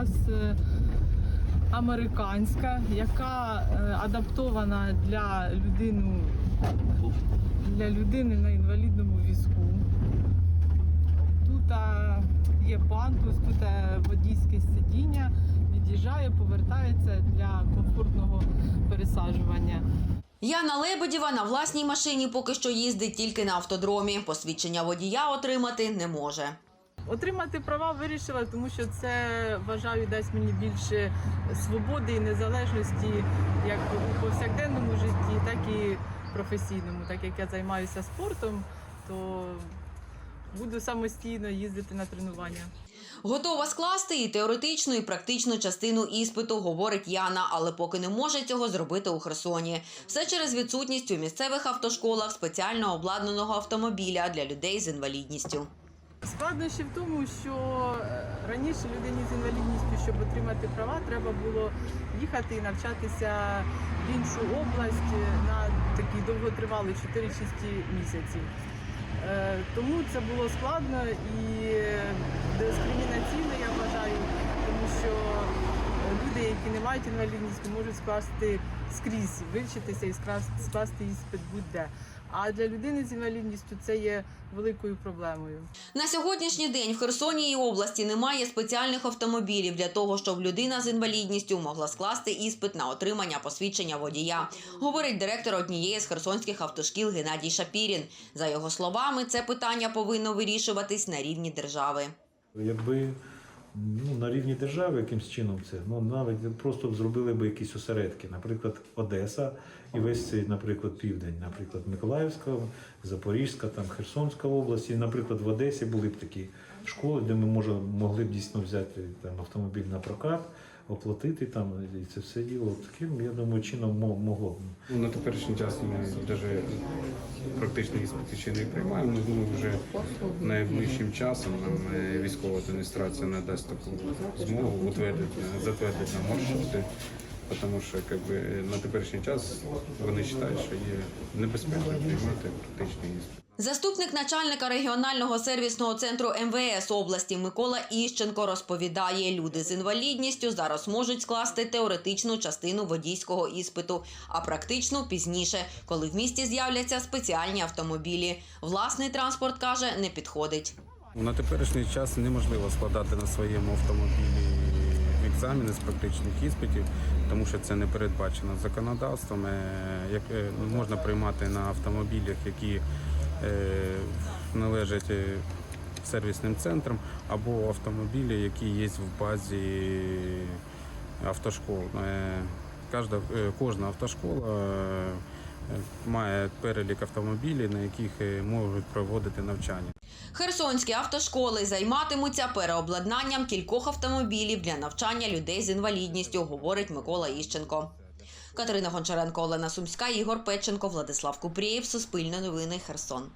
нас е, американська, яка е, адаптована для людину для людини на інвалідному візку. Тут є пантус, тут водійське сидіння, від'їжджає, повертається для комфортного пересаджування. Яна Лебедєва на власній машині поки що їздить тільки на автодромі. Посвідчення водія отримати не може. Отримати права вирішила, тому що це вважаю дасть мені більше свободи і незалежності як у повсякденному житті, так і професійному. Так як я займаюся спортом, то буду самостійно їздити на тренування. Готова скласти і теоретичну, і практичну частину іспиту, говорить Яна, але поки не може цього зробити у Херсоні. Все через відсутність у місцевих автошколах спеціально обладнаного автомобіля для людей з інвалідністю. Складнощі в тому, що е, раніше людині з інвалідністю, щоб отримати права, треба було їхати і навчатися в іншу область на такі довготривалі 4-6 місяців. Е, Тому це було складно і дискримінаційно, я вважаю, тому що люди, які не мають інвалідності, можуть скласти скрізь, вивчитися і скласти- скласти іспит будь-де. А для людини з інвалідністю це є великою проблемою. На сьогоднішній день в Херсоні і області немає спеціальних автомобілів для того, щоб людина з інвалідністю могла скласти іспит на отримання посвідчення водія, говорить директор однієї з херсонських автошкіл Геннадій Шапірін. За його словами, це питання повинно вирішуватись на рівні держави. Якби ну, на рівні держави якимсь чином це, ну навіть просто зробили б якісь осередки, наприклад, Одеса і весь цей, наприклад, південь, наприклад, Миколаївська, Запорізька, там Херсонська область, і, наприклад, в Одесі були б такі школи, де ми може, могли б дійсно взяти там автомобіль на прокат, оплатити там і це все діло. Таким, я думаю, чином мо- могло. Ну, на теперішній час ми навіть практичні іспити ще не приймаємо. Ну, думаю, вже найближчим часом нам е, військова адміністрація надасть таку змогу утвердити, затвердити нам маршрути. Тому що как би, на теперішній час вони вважають, що є небезпечно приймати практичний іспит. Заступник начальника регіонального сервісного центру МВС області Микола Іщенко розповідає, люди з інвалідністю зараз можуть скласти теоретичну частину водійського іспиту, а практичну пізніше, коли в місті з'являться спеціальні автомобілі. Власний транспорт каже, не підходить. На теперішній час неможливо складати на своєму автомобілі екзамени з практичних іспитів, тому що це не передбачено законодавством. Е, Як е, можна приймати на автомобілях, які е, належать сервісним центрам, або автомобілі, які є в базі автошкол. Кожна, автошкола має перелік автомобілів, на яких можуть проводити навчання. Херсонські автошколи займатимуться переобладнанням кількох автомобілів для навчання людей з інвалідністю, говорить Микола Іщенко. Катерина Гончаренко, Олена Сумська, Ігор Печенко, Владислав Купрієв, Суспільне новини, Херсон.